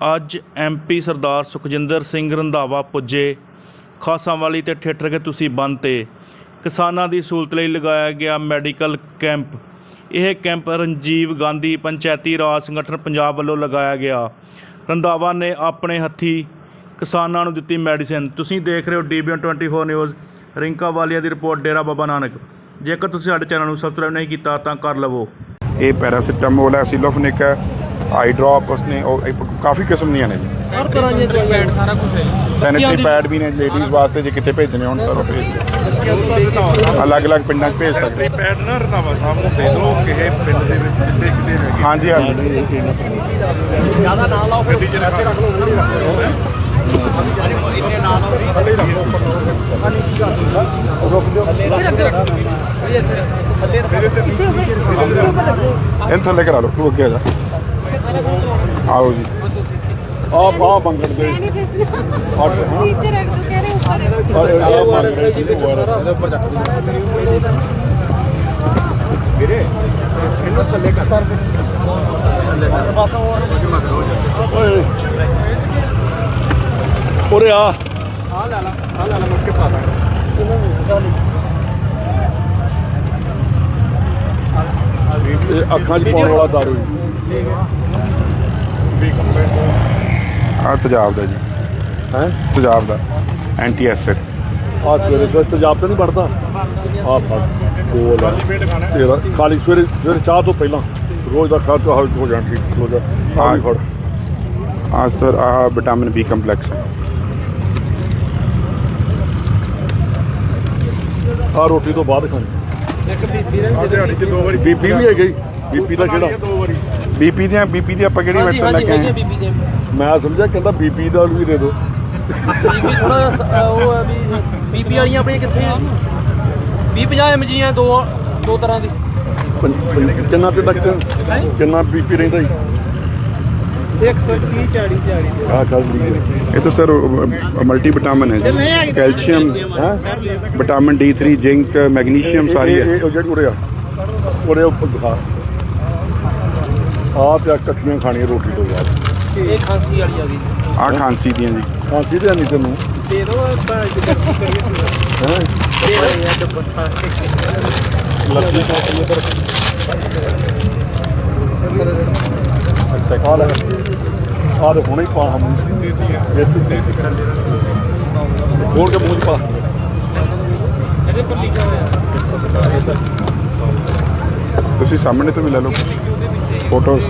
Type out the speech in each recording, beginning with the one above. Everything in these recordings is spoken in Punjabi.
ਅੱਜ ਐਮਪੀ ਸਰਦਾਰ ਸੁਖਜਿੰਦਰ ਸਿੰਘ ਰੰਧਾਵਾ ਪੁੱਜੇ। ਖਾਸਾਵਾਲੀ ਤੇ ਠੇਠਰ ਕੇ ਤੁਸੀਂ ਬੰਦ ਤੇ। ਕਿਸਾਨਾਂ ਦੀ ਸਹੂਲਤ ਲਈ ਲਗਾਇਆ ਗਿਆ ਮੈਡੀਕਲ ਕੈਂਪ। ਇਹ ਕੈਂਪ ਰਣਜੀਵ ਗਾਂਧੀ ਪੰਚਾਇਤੀ ਰਾਜ ਸੰਗਠਨ ਪੰਜਾਬ ਵੱਲੋਂ ਲਗਾਇਆ ਗਿਆ। ਰੰਧਾਵਾ ਨੇ ਆਪਣੇ ਹੱਥੀ ਕਿਸਾਨਾਂ ਨੂੰ ਦਿੱਤੀ ਮੈਡੀਸਿਨ। ਤੁਸੀਂ ਦੇਖ ਰਹੇ ਹੋ ਡੀਬੀਐਨ 24 ਨਿਊਜ਼। ਰਿੰਕਾ ਵਾਲੀਆ ਦੀ ਰਿਪੋਰਟ, ਡੇਰਾ ਬਾਬਾ ਨਾਨਕ। ਜੇਕਰ ਤੁਸੀਂ ਸਾਡੇ ਚੈਨਲ ਨੂੰ ਸਬਸਕ੍ਰਾਈਬ ਨਹੀਂ ਕੀਤਾ ਤਾਂ ਕਰ ਲਵੋ। ਇਹ ਪੈਰਾਸੀਟਾਮੋਲ ਹੈ ਸਿਲੋਫਨਿਕ ਹੈ ਆਈ ਡ੍ਰੌਪ ਉਸਨੇ ਉਹ ਇਹ ਕਾਫੀ ਕਿਸਮ ਦੀਆਂ ਨੇ ਜੀ ਹਰ ਤਰ੍ਹਾਂ ਦੀਆਂ ਦਵਾਈਆਂ ਸਾਰਾ ਕੁਝ ਹੈ ਸੈਨੇਟਰੀ ਪੈਡ ਵੀ ਨੇ ਲੇਡੀਜ਼ ਵਾਸਤੇ ਜੇ ਕਿਤੇ ਭੇਜਣੇ ਹੋਣ ਸਰ ਉਹ ਭੇਜ ਦਿਓ ਅਲੱਗ-ਅਲੱਗ ਪਿੰਡਾਂ 'ਚ ਭੇਜ ਸਕਦੇ ਪੈਡ ਨਾ ਰਨਾਵਾ ਸਾਹਿਬ ਨੂੰ ਦੇ ਦਿਓ ਕਿਸੇ ਪਿੰਡ ਦੇ ਵਿੱਚ ਜਿੱਥੇ ਕਿਤੇ ਹੈਗੇ ਹਾਂਜੀ ਹਾਂਜੀ ਜ਼ਿਆਦਾ ਨਾ ਲਾਓ ਫਿਰ ਗੱਡੀ ਚ ਰੱਖ। ਲਓ। ਇੰਨੇ ਨਾ ਲਾਓ। ਰੁਕ ਜਾਓ ਇਹ ਅੱਛਾ ਇਹਨੂੰ ਥੱਲੇ ਕਰਾ ਲਓ ਤੂੰ ਅੱਗੇ ਆ ਜਾ। ਆਓ ਜੀ। ਆਪ ਆ ਮੰਗਣ ਦੇ। ਟੀਚਰ ਐਡ ਕਹਿ ਰਹੇ ਉੱਪਰ ਹੈ। ਆਪ ਮੰਗਣ ਦੇ ਉੱਪਰ ਵੀਰੇ ਇਹਨੂੰ ਥੱਲੇ ਕਰ। ਓਏ। ਆ। ਆ ਲੈ ਲਾ ਆ ਲੈ ਲਾ ਮੁੜ ਪਾ ਲਾ ਇਹ ਅੱਖਾਂ 'ਚ ਪਾਉਣ ਵਾਲਾ ਦਾਰੂ ਆ ਤੇਜ਼ਾਬ ਦਾ ਜੀ। ਹੈ? ਤੇਜ਼ਾਬ ਦਾ। ਐਂਟੀ ਐਸਿਡ ਆ ਸਵੇਰੇ ਸਵੇਰੇ ਤੇਜ਼ਾਬ ਤੇ ਨਹੀਂ ਵੜਦਾ ਆ ਫੜ ਕੋਲ ਆ। ਤੇਰਾ ਖਾਲੀ ਸਵੇਰੇ ਸਵੇਰੇ ਚਾਹ ਤੋਂ ਪਹਿਲਾਂ। ਰੋਜ਼ ਦਾ ਖਰਚਾ ਹੋ ਹੋ ਜਾਣਾ ਠੀਕ ਹੋ ਜਾ। ਆ ਵੀ ਫੜ। ਆਜ ਤਰ ਆ ਵਿਟਾਮਿਨ ਬੀ ਕੰਪਲੈਕਸ ਆ ਰੋਟੀ ਤੋਂ ਬਾਅਦ ਖਾਣੀ ਆ ਦਿਹਾੜੀ ਚ ਦੋ ਵਾਰੀ ਬੀਪੀ ਵੀ ਹੈਗੀ। ਬੀਪੀ ਦਾ ਕਿਹੜਾ? ਦੋ ਵਾਰੀ। ਬੀਪੀ ਦੀਆਂ ਬੀਪੀ ਦੀ ਆਪਾਂ ਕਿਹੜੀ ਮੈਡੀਸਨ ਲੈ ਕੇ ਆਏ ਹਾਂਜੀ ਹਾਂ? ਬੀਬੀ ਦੇ ਮੈਂ ਸਮਝਿਆ ਕਹਿੰਦਾ ਬੀਪੀ ਦਾ ਵੀ ਦੇ ਦਿਓ ਬੀਬੀ ਥੋੜਾ ਉਹ ਹੈ ਵੀ ਬੀਬੀ ਵਾਲੀਆਂ ਆਪਣੀਆਂ ਕਿੱਥੇ ਆ? 20 50 ਐਮਜੀਆਂ ਦੋ ਦੋ ਤਰ੍ਹਾਂ ਦੀ। ਕਿੰਨਾ ਤੇ ਤੱਕ ਕਿੰਨਾ ਬੀਪੀ ਰਹਿੰਦਾ ਜੀ? 130 40 40 ਆ ਗੱਲ ਠੀਕ ਹੈ ਇਹ ਤਾਂ ਸਰ ਮਲਟੀ ਵਿਟਾਮਿਨ ਹੈ ਜੀ। ਕੈਲਸ਼ੀਅਮ ਹੈ? ਵਿਟਾਮਿਨ ਡੀ3 ਜ਼ਿੰਕ ਮੈਗਨੀਸ਼ੀਅਮ ਸਾਰੀ ਇਹ ਹੈ। ਇਹ- ਉਹ ਜਿਹੜੀ ਉਰੇ ਆ। ਉਰੇ ਉੱਪਰ ਦਿਖਾ। ਆ ਤੇ ਆਹ ਇਕੱਠੀਆਂ ਖਾਣੀਆਂ ਰੋਟੀ ਤੋਂ ਬਾਅਦ। ਇਹ ਖਾਂਸੀ ਵਾਲੀ ਆ ਗਈ। ਆ ਖਾਂਸੀ ਦੀਆਂ ਜੀ। ਹਾਂ ਸਿੱਧੇ ਨਹੀਂ ਤੈਨੂੰ। ਦੇ ਦਿਓ ਆਪਾਂ ਜਿੱਦਾਂ ਕਰੀਏ ਹੈ? ਲੱਗੀ ਤੋਂ ਇਧਰ ਅੱਛਾ ਆ ਲੈ। ਆ ਦੇ ਹੁਣੇ ਹੀ ਪਾ ਹਮ ਖੋਲ ਕੇ ਮੂੰਹ ਚ ਪਾ। ਇਹਦੇ ਪਰ ਲਿਖਿਆ ਹੋਇਆ। ਤੁਸੀਂ ਸਾਹਮਣੇ ਤੋਂ ਵੀ ਲੈ ਲਓ ਫੋਟੋਜ਼।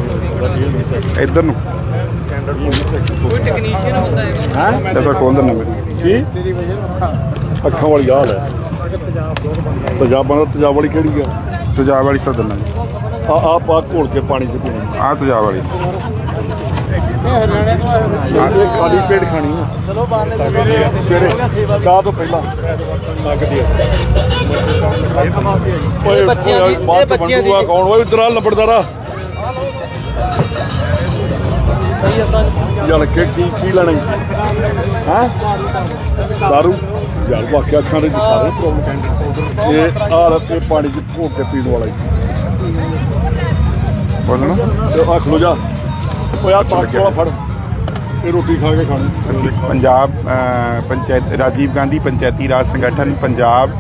ਇੱਧਰ ਨੂੰ। ਕੋਈ ਟੈਕਨੀਸ਼ੀਅਨ ਹੁੰਦਾ ਹੈਗਾ। ਹੈ? ਐਸਾ ਖੋਲ ਦਿੰਦਾ ਮੈਂ। ਕੀ? ਅੱਖਾਂ ਵਾਲੀ ਆ ਲੈ। ਤੇਜ਼ਾਬਾਂ ਦਾ ਤੇਜ਼ਾਬ ਵਾਲੀ ਕਿਹੜੀ ਆ? ਤੇਜ਼ਾਬ ਵਾਲੀ ਸਰ ਦਿੰਦਾ ਜੀ ਆ ਆ ਪਾ ਘੋਲ ਕੇ ਪਾਣੀ ਚ ਪੀਣੀ। ਆ ਤੇਜ਼ਾਬ ਵਾਲੀ। ਇਹ ਖਾਲੀ ਪੇਟ ਖਾਣੀ ਆ। ਚਲੋ ਬਾਹਰ ਚਾਹ ਤੋਂ ਪਹਿਲਾਂ ਲੱਗਦੀ ਆ। ਓਏ ਬੱਚਿਆਂ ਦੀ- ਬਾਅਦ ਇਹ ਚ ਬੱਚਿਆਂ ਦੀ- ਬੰਦੂਆ ਕੌਣ? ਓਏ ਇਧਰ ਆ ਲੰਬੜਦਾਰਾ। ਸਹੀ ਅਸਾਂ ਯਾਰ ਕਿ ਕੀ ਕੀ ਲੈਣਾ ਹੈ? ਦਾਰੂ? ਯਾਰ ਵਾਕਿਆ ਅੱਖਾਂ ਦੇ ਸਾਰੇ ਪ੍ਰੋਬਲਮ ਇਹ ਆ ਰੱਤੇ ਪਾਣੀ ਚ ਧੋ ਕੇ ਪੀਣ ਵਾਲਾ ਹੀ। ਬੋਲਣਾ ਤੇ ਆ ਖਲੋ ਜਾ। ਓਏ ਆ ਪਾਕ ਵਾਲਾ ਫੜ। ਇਹ ਰੋਟੀ ਖਾ ਕੇ ਖਾਣੀ। ਅਸੀਂ ਪੰਜਾਬ ਪੰਚਾਇਤ ਰਾਜੀਵ ਗਾਂਧੀ ਪੰਚਾਇਤੀ ਰਾਜ ਸੰਗਠਨ ਪੰਜਾਬ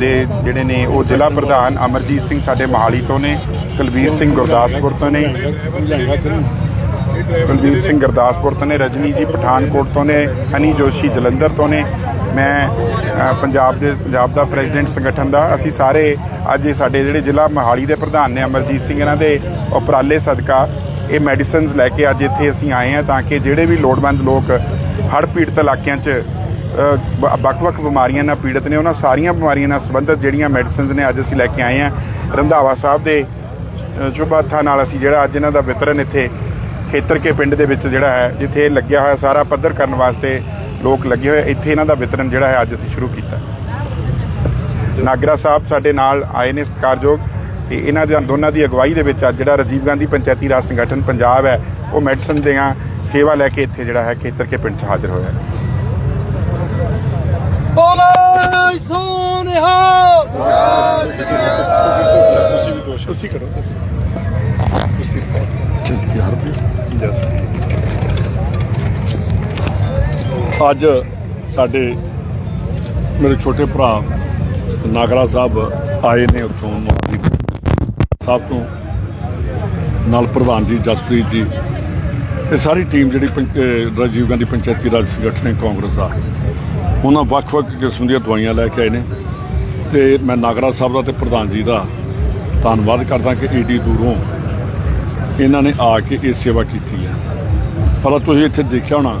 ਦੇ ਜਿਹੜੇ ਨੇ ਉਹ ਜ਼ਿਲ੍ਹਾ ਪ੍ਰਧਾਨ ਅਮਰਜੀਤ ਸਿੰਘ ਸਾਡੇ ਮਹਾਲੀ ਤੋਂ ਨੇ ਕੁਲਬੀਰ ਸਿੰਘ ਗੁਰਦਾਸਪੁਰ ਤੋਂ ਨੇ। ਕੁਲਬੀਰ ਸਿੰਘ ਗੁਰਦਾਸਪੁਰ ਤੋਂ ਨੇ ਰਜਨੀ ਜੀ ਪਠਾਨਕੋਟ ਤੋਂ ਨੇ ਹਨੀ ਜੋਸ਼ੀ ਜਲੰਧਰ ਤੋਂ ਨੇ। ਮੈਂ ਪੰਜਾਬ ਦੇ ਪੰਜਾਬ ਦਾ ਪ੍ਰੈਜ਼ੀਡੈਂਟ ਸੰਗਠਨ ਦਾ ਅਸੀਂ ਸਾਰੇ ਅੱਜ ਸਾਡੇ ਜਿਹੜੇ ਜ਼ਿਲ੍ਹਾ ਮਹਾਲੀ ਦੇ ਪ੍ਰਧਾਨ ਨੇ ਅਮਰਜੀਤ ਸਿੰਘ ਇਹਨਾਂ ਦੇ ਉਪਰਾਲੇ ਸਦਕਾ ਇਹ ਮੈਡੀਸਿਨਸ ਲੈ ਕੇ ਅੱਜ ਇੱਥੇ ਅਸੀਂ ਆਏ ਹਾਂ ਤਾਂ ਕਿ ਜਿਹੜੇ ਵੀ ਲੋੜਵੰਦ ਲੋਕ ਹੜ੍ਹ ਪੀੜਤ ਇਲਾਕਿਆਂ 'ਚ ਬ- ਵੱਖ-ਵੱਖ ਬਿਮਾਰੀਆਂ ਨਾਲ ਪੀੜਤ ਨੇ ਉਹਨਾਂ ਸਾਰੀਆਂ ਬਿਮਾਰੀਆਂ ਨਾਲ ਸੰਬੰਧਿਤ ਜਿਹੜੀਆਂ ਮੈਡੀਸਿਨਸ ਨੇ ਅੱਜ ਅਸੀਂ ਲੈ ਕੇ ਆਏ ਹਾਂ। ਰੰਧਾਵਾ ਸਾਹਿਬ ਦੇ ਅ, ਸ਼ੁਭ ਹੱਥਾਂ ਨਾਲ ਅਸੀਂ ਜਿਹੜਾ ਅੱਜ ਇਹਨਾਂ ਦਾ ਵਿਤਰਨ ਇੱਥੇ ਖੇਤਰ ਕੇ ਪਿੰਡ ਦੇ ਵਿੱਚ ਜਿਹੜਾ ਹੈ ਜਿੱਥੇ ਲੱਗਿਆ ਹੋਇਆ ਸਾਰਾ ਪੱਧਰ ਕਰਨ ਵਾਸਤੇ ਲੋਕ ਲੱਗੇ ਹੋਏ ਇੱਥੇ ਇਹਨਾਂ ਦਾ ਵਿਤਰਨ ਜਿਹੜਾ ਹੈ ਅੱਜ ਅਸੀਂ ਸ਼ੁਰੂ ਕੀਤਾ। ਨਾਗਰਾ ਸਾਹਿਬ ਸਾਡੇ ਨਾਲ ਆਏ ਨੇ ਸਤਿਕਾਰਯੋਗ। ਤੇ ਇਹਨਾਂ ਦੇ ਦੋਨਾਂ ਦੀ ਅਗਵਾਈ ਦੇ ਵਿੱਚ ਅੱਜ ਜਿਹੜਾ ਰਾਜੀਵ ਗਾਂਧੀ ਪੰਚਾਇਤੀ ਰਾਜ ਸੰਗਠਨ ਪੰਜਾਬ ਹੈ ਉਹ ਮੈਡੀਸਨ ਦੀਆਂ ਸੇਵਾ ਲੈ ਕੇ ਇੱਥੇ ਜਿਹੜਾ ਹੈ ਖੇਤਰ ਕੇ ਪਿੰਡ 'ਚ ਹਾਜ਼ਰ ਹੋਇਆ ਹੈ। ਬੋਲੇ ਸੋਨਿਹਾ! ਤੁਸੀਂ ਵੀ ਦੋਸ਼ ਤੁਸੀਂ ਕਰੋ। ਤੁਸੀਂ ਯਾਰ ਵੀ ਅੱਜ ਸਾਡੇ ਮੇਰੇ ਛੋਟੇ ਭਰਾ ਨਾਗਰਾ ਸਾਹਿਬ ਆਏ ਨੇ ਉੱਥੋਂ ਮੋਹਾਲੀ ਸਾਹਿਬ ਤੋਂ ਨਾਲ ਪ੍ਰਧਾਨ ਜੀ ਜਸਪ੍ਰੀਤ ਜੀ। ਇਹ ਸਾਰੀ ਟੀਮ ਜਿਹੜੀ ਪੰਚ- ਰਾਜੀਵ ਗਾਂਧੀ ਪੰਚਾਇਤੀ ਰਾਜ ਸੰਗਠਨ ਹੈ, ਕਾਂਗਰਸ ਦਾ। ਉਹਨਾਂ ਵੱਖ-ਵੱਖ ਕਿਸਮ ਦੀਆਂ ਦਵਾਈਆਂ ਲੈ ਕੇ ਆਏ ਨੇ। ਤੇ ਮੈਂ ਨਾਗਰਾ ਸਾਹਿਬ ਦਾ ਤੇ ਪ੍ਰਧਾਨ ਜੀ ਦਾ ਧੰਨਵਾਦ ਕਰਦਾ ਕਿ ਏਡੀ ਦੂਰੋਂ ਇਹਨਾਂ ਨੇ ਆ ਕੇ ਇਹ ਸੇਵਾ ਕੀਤੀ ਹੈ। ਪਰ ਤੁਸੀਂ ਇੱਥੇ ਦੇਖਿਆ ਹੋਣਾ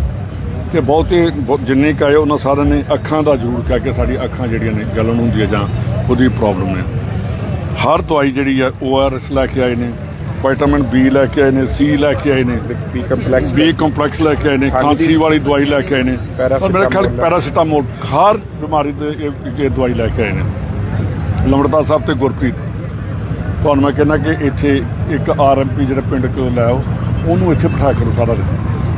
ਕਿ ਬਹੁਤੇ ਬਹੁ- ਜਿੰਨੇ ਕੁ ਆਏ ਉਹਨਾਂ ਸਾਰਿਆਂ ਨੇ ਅੱਖਾਂ ਦਾ ਜ਼ਰੂਰ ਕਹਿ ਕੇ ਸਾਡੀ ਅੱਖਾਂ ਜਿਹੜੀਆਂ ਨੇ ਜਲਨ ਹੁੰਦੀ ਹੈ ਜਾਂ ਉਹਦੀ ਪ੍ਰੋਬਲਮ ਨੇ। ਹਰ ਦਵਾਈ ਜਿਹੜੀ ਹੈ ਓਆਰਐਸ ਲੈ ਕੇ ਆਏ ਨੇ ਵਿਟਾਮਿਨ ਬੀ ਲੈ ਕੇ ਆਏ ਨੇ ਸੀ ਲੈ ਕੇ ਆਏ ਨੇ ਬੀ ਕੰਪਲੈਕਸ ਬੀ ਕੰਪਲੈਕਸ ਲੈ ਕੇ ਆਏ ਨੇ ਖਾਂਸੀ ਖਾਂਸੀ ਵਾਲੀ ਦਵਾਈ ਲੈ ਕੇ ਆਏ ਨੇ। ਔਰ ਮੇਰੇ ਖਿਆਲ ਪੈਰਾਸੀਟਾਮੋਲ। ਪੈਰਾਸੀਟਾਮੋਲ ਹਰ ਬਿਮਾਰੀ ਦੇ ਇਹ ਇਹ ਦਵਾਈ ਲੈ ਕੇ ਆਏ ਨੇ। ਲਮੜਤਾ ਸਾਹਿਬ ਤੇ ਗੁਰਪ੍ਰੀਤ ਤੁਹਾਨੂੰ ਮੈਂ ਕਹਿੰਦਾ ਕਿ ਇੱਥੇ ਇੱਕ ਆਰਐਮਪੀ ਜਿਹੜਾ ਪਿੰਡ ਕੋਲ ਲੈ ਆਓ ਉਹਨੂੰ ਇੱਥੇ ਬਿਠਾ ਕਰੋ ਸਾਰਾ ਦਿਨ।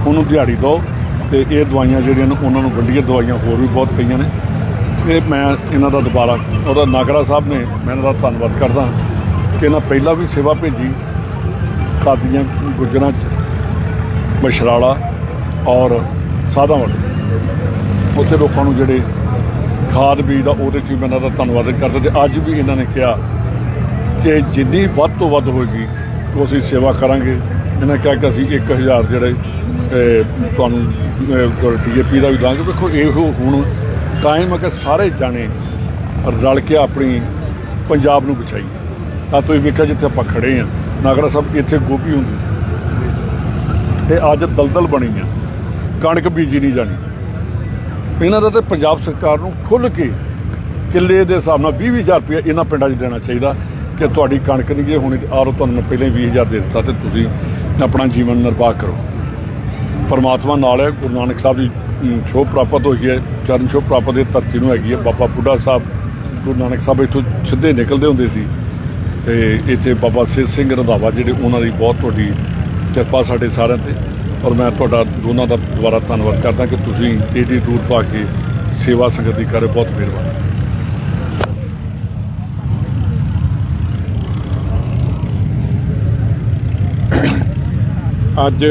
ਉਹਨੂੰ ਦਿਹਾੜੀ ਦਿਓ ਤੇ ਇਹ ਦਵਾਈਆਂ ਜਿਹੜੀਆਂ ਨੇ ਉਹਨਾਂ ਨੂੰ ਵੱਡੀਆਂ ਦਵਾਈਆਂ ਹੋਰ ਵੀ ਬਹੁਤ ਪਈਆਂ ਨੇ। ਤੇ ਮੈਂ ਇਹਨਾਂ ਦਾ ਦੁਬਾਰਾ, ਉਹਦਾ ਨਾਗਰਾ ਸਾਹਿਬ ਨੇ ਮੈਂ ਇਹਨਾਂ ਦਾ ਧੰਨਵਾਦ ਕਰਦਾ ਕਿ ਇਹਨਾਂ ਪਹਿਲਾਂ ਵੀ ਸੇਵਾ ਭੇਜੀ। ਕਾਦੀਆਂ ਗੁੱਜਰਾਂ ਚ ਮਸ਼ਰਾਲਾ ਔਰ ਸਾਦਾਵੜ ਉੱਥੇ ਲੋਕਾਂ ਨੂੰ ਜਿਹੜੇ ਖਾਦ ਬੀਜ ਦਾ ਉਹਦੇ 'ਚ ਵੀ ਮੈਂ ਇਹਨਾਂ ਦਾ ਧੰਨਵਾਦ ਕਰਦਾ ਤੇ ਅੱਜ ਵੀ ਇਹਨਾਂ ਨੇ ਕਿਹਾ ਕਿ ਜਿੰਨੀ ਵੱਧ ਤੋਂ ਵੱਧ ਹੋਏਗੀ, ਉਹ ਅਸੀਂ ਸੇਵਾ ਕਰਾਂਗੇ। ਇਹਨਾਂ ਕਿਹਾ ਕਿ ਅਸੀਂ 1000 ਜਿਹੜੇ ਤੁਹਾਨੂੰ ਡੀਏਪੀ ਦਾ ਵੀ ਦਾਂਗੇ ਵੇਖੋ ਇਹੋ ਹੁਣ ਟਾਈਮ ਹੈ ਕਿ ਸਾਰੇ ਜਾਣੇ ਰਲ ਕੇ ਆਪਣੀ ਪੰਜਾਬ ਨੂੰ ਬਚਾਈ ਆ ਤੁਸੀਂ ਵੇਖਿਆ ਜਿੱਥੇ ਆਪਾਂ ਖੜੇ ਆ ਨਾਗਰਾ ਸਾਹਿਬ, ਇੱਥੇ ਗੋਭੀ ਹੁੰਦੀ ਸੀ। ਤੇ ਅੱਜ ਦਲਦਲ ਬਣੀ ਆ, ਕਣਕ ਬੀਜੀ ਨਹੀਂ ਜਾਣੀ। ਇਹਨਾਂ ਦਾ ਤੇ ਪੰਜਾਬ ਸਰਕਾਰ ਨੂੰ ਖੁੱਲ ਕੇ ਕਿੱਲੇ ਦੇ ਹਿਸਾਬ ਨਾਲ 20 ਹਜ਼ਾਰ ਰੁਪਏ ਇਹਨਾਂ ਪਿੰਡਾਂ 'ਚ ਦੇਣਾ ਚਾਹੀਦਾ ਕਿ ਤੁਹਾਡੀ ਕਣਕ ਨਹੀਂ ਜੇ ਹੋਣੀ ਆਰੋ ਤੁਹਾਨੂੰ ਮੈਂ ਪਹਿਲਾਂ ਹੀ 20000 ਦੇ ਦਿੱਤਾ ਤੇ ਤੁਸੀਂ ਆਪਣਾ ਜੀਵਨ ਨਿਰਵਾਹ ਕਰੋ। ਪਰਮਾਤਮਾ ਨਾਲ ਹੈ, ਗੁਰੂ ਨਾਨਕ ਸਾਹਿਬ ਦੀ ਸ਼ੋਭ ਛੋਹ ਪ੍ਰਾਪਤ ਹੋਈ ਹੈ, ਚਰਨ ਸ਼ੋਭ ਪ੍ਰਾਪਤ ਦੀ ਧਰਤੀ ਨੂੰ ਹੈਗੀ ਹੈ, ਬਾਬਾ ਬੁੱਢਾ ਸਾਹਿਬ, ਗੁਰੂ ਨਾਨਕ ਸਾਹਿਬ ਇੱਥੋਂ ਸਿੱਧੇ ਨਿਕਲਦੇ ਹੁੰਦੇ ਸੀ। ਤੇ ਇੱਥੇ ਬਾਬਾ ਸਿੱਧ ਸਿੰਘ ਰੰਧਾਵਾ ਜਿਹੜੇ ਉਹਨਾਂ ਦੀ ਬਹੁਤ ਵੱਡੀ ਕਿਰਪਾ ਸਾਡੇ ਸਾਰਿਆਂ ਤੇ। ਔਰ ਮੈਂ ਤੁਹਾਡਾ ਦੋਨਾਂ ਦਾ ਦੁਬਾਰਾ ਧੰਨਵਾਦ ਕਰਦਾ ਕਿ ਤੁਸੀਂ ਏਡੀ ਦੂਰ ਪਾ ਕੇ ਸੇਵਾ ਸੰਗਤ ਦੀ ਕਰ ਬਹੁਤ ਮਿਹਰਬਾਨੀ। ਅੱਜ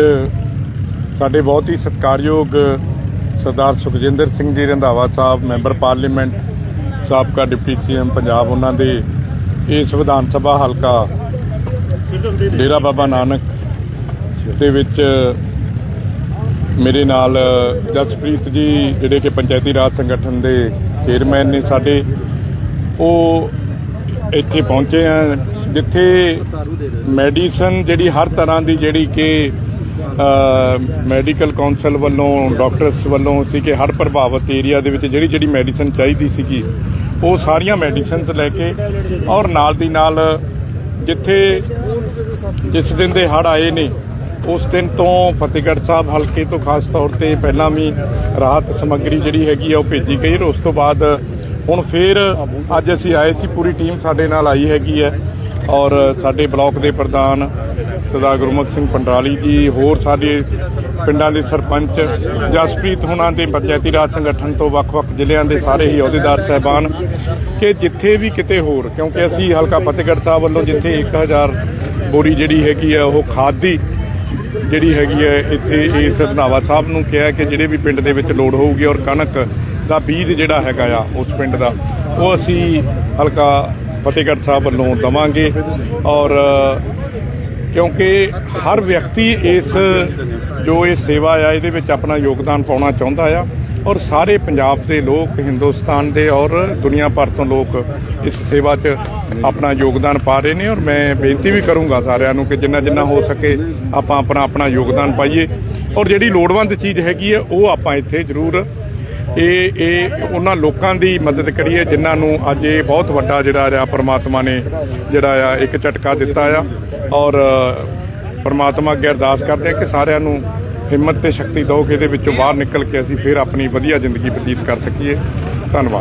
ਸਾਡੇ ਬਹੁਤ ਹੀ ਸਤਿਕਾਰਯੋਗ ਸਰਦਾਰ ਸੁਖਜਿੰਦਰ ਸਿੰਘ ਜੀ ਰੰਧਾਵਾ ਸਾਹਿਬ, ਮੈਂਬਰ ਪਾਰਲੀਮੈਂਟ, ਸਾਬਕਾ ਡਿਪਟੀ ਸੀਐਮ ਪੰਜਾਬ, ਉਹਨਾਂ ਦੇ ਇਸ ਵਿਧਾਨ ਸਭਾ ਹਲਕਾ ਡੇਰਾ ਬਾਬਾ ਨਾਨਕ ਦੇ ਵਿੱਚ ਮੇਰੇ ਨਾਲ ਜਸਪ੍ਰੀਤ ਜੀ, ਜਿਹੜੇ ਕਿ ਪੰਚਾਇਤੀ ਰਾਜ ਸੰਗਠਨ ਦੇ ਚੇਅਰਮੈਨ ਨੇ ਸਾਡੇ, ਉਹ ਇੱਥੇ ਪਹੁੰਚੇ ਆ, ਜਿੱਥੇ ਮੈਡੀਸਨ ਜਿਹੜੀ ਹਰ ਤਰ੍ਹਾਂ ਦੀ ਜਿਹੜੀ ਕਿ ਮੈਡੀਕਲ ਕਾਉਂਸਲ ਵੱਲੋਂ ਡਾਕਟਰਸ ਵੱਲੋਂ ਸੀ ਕਿ ਹਰ ਪ੍ਰਭਾਵਿਤ ਏਰੀਆ ਦੇ ਵਿੱਚ ਜਿਹੜੀ ਜਿਹੜੀ ਮੈਡੀਸਨ ਚਾਹੀਦੀ ਸੀਗੀ, ਉਹ ਸਾਰੀਆਂ ਮੈਡੀਸਨਸ ਲੈ ਕੇ ਔਰ ਨਾਲ ਦੀ ਨਾਲ ਜਿੱਥੇ ਜਿਸ ਦਿਨ ਦੇ ਹੜ ਆਏ ਨੇ, ਉਸ ਦਿਨ ਤੋਂ ਫਤਿਹਗੜ੍ਹ ਸਾਹਿਬ ਹਲਕੇ ਤੋਂ ਖਾਸ ਤੌਰ ਤੇ ਪਹਿਲਾਂ ਵੀ ਰਾਹਤ ਸਮੱਗਰੀ ਜਿਹੜੀ ਹੈਗੀ ਆ ਉਹ ਭੇਜੀ ਗਈ ਔਰ ਉਸ ਤੋਂ ਬਾਅਦ ਹੁਣ ਫੇਰ ਅੱਜ ਅਸੀਂ ਆਏ ਸੀ, ਪੂਰੀ ਟੀਮ ਸਾਡੇ ਨਾਲ ਆਈ ਹੈਗੀ ਹੈ ਔਰ ਸਾਡੇ ਬਲਾਕ ਦੇ ਪ੍ਰਧਾਨ ਸਰਦਾਰ ਗੁਰਮੁਖ ਸਿੰਘ ਪੰਡਰਾਲੀ ਜੀ, ਹੋਰ ਸਾਡੇ ਪਿੰਡਾਂ ਦੇ ਸਰਪੰਚ, ਜਸਪ੍ਰੀਤ ਹੁਣਾਂ ਦੇ ਪੰਚਾਇਤੀ ਰਾਜ ਸੰਗਠਨ ਤੋਂ ਵੱਖ-ਵੱਖ ਜ਼ਿਲ੍ਹਿਆਂ ਦੇ ਸਾਰੇ ਹੀ ਅਹੁਦੇਦਾਰ ਸਹਿਬਾਨ ਕਿ ਜਿੱਥੇ ਵੀ ਕਿਤੇ ਹੋਰ, ਕਿਉਂਕਿ ਅਸੀਂ ਹਲਕਾ ਫਤਿਹਗੜ੍ਹ ਸਾਹਿਬ ਵੱਲੋਂ ਜਿੱਥੇ 1000 ਬੋਰੀ ਜਿਹੜੀ ਹੈਗੀ ਆ, ਉਹ ਖਾਦ ਦੀ ਜਿਹੜੀ ਹੈਗੀ ਹੈ ਇੱਥੇ ਇਸ ਰੰਧਾਵਾ ਸਾਹਿਬ ਨੂੰ ਕਿਹਾ ਕਿ ਜਿਹੜੇ ਵੀ ਪਿੰਡ ਦੇ ਵਿੱਚ ਲੋੜ ਹੋਊਗੀ ਔਰ ਕਣਕ ਦਾ ਬੀਜ ਜਿਹੜਾ ਹੈਗਾ ਆ, ਉਸ ਪਿੰਡ ਦਾ, ਉਹ ਅਸੀਂ ਹਲਕਾ ਫਤਿਹਗੜ੍ਹ ਸਾਹਿਬ ਵੱਲੋਂ ਦਵਾਂਗੇ ਔਰ ਕਿਉਂਕਿ ਹਰ ਵਿਅਕਤੀ ਇਸ, ਜੋ ਇਹ ਸੇਵਾ ਆ, ਇਹਦੇ ਵਿੱਚ ਆਪਣਾ ਯੋਗਦਾਨ ਪਾਉਣਾ ਚਾਹੁੰਦਾ ਆ। ਔਰ ਸਾਰੇ ਪੰਜਾਬ ਦੇ ਲੋਕ, ਹਿੰਦੁਸਤਾਨ ਦੇ ਔਰ ਦੁਨੀਆ ਭਰ ਤੋਂ ਲੋਕ ਇਸ ਸੇਵਾ 'ਚ ਆਪਣਾ ਯੋਗਦਾਨ ਪਾ ਰਹੇ ਨੇ। ਔਰ ਮੈਂ ਬੇਨਤੀ ਵੀ ਕਰੂੰਗਾ ਸਾਰਿਆਂ ਨੂੰ ਕਿ ਜਿੰਨਾ ਜਿੰਨਾ ਹੋ ਸਕੇ ਆਪਾਂ ਆਪਣਾ ਆਪਣਾ ਯੋਗਦਾਨ ਪਾਈਏ। ਔਰ ਜਿਹੜੀ ਲੋੜਵੰਦ ਚੀਜ਼ ਹੈਗੀ ਹੈ ਉਹ ਆਪਾਂ ਇੱਥੇ ਜ਼ਰੂਰ ਇਹ ਇਹ ਉਹਨਾਂ ਲੋਕਾਂ ਦੀ ਮਦਦ ਕਰੀਏ ਜਿਨ੍ਹਾਂ ਨੂੰ ਅੱਜ ਇਹ ਬਹੁਤ ਵੱਡਾ ਜਿਹੜਾ ਆ ਪਰਮਾਤਮਾ ਨੇ ਜਿਹੜਾ ਆ ਇੱਕ ਝਟਕਾ ਦਿੱਤਾ ਆ। ਔਰ ਪਰਮਾਤਮਾ ਅੱਗੇ ਅਰਦਾਸ ਕਰਦੇ ਆ ਕਿ ਸਾਰਿਆਂ ਨੂੰ ਹਿੰਮਤ ਤੇ ਸ਼ਕਤੀ ਦਿਓ ਕਿ ਇਹਦੇ ਵਿੱਚੋਂ ਬਾਹਰ ਨਿਕਲ ਕੇ ਅਸੀਂ ਫਿਰ ਆਪਣੀ ਵਧੀਆ ਜ਼ਿੰਦਗੀ ਬਤੀਤ ਕਰ ਸਕੀਏ। ਧੰਨਵਾਦ।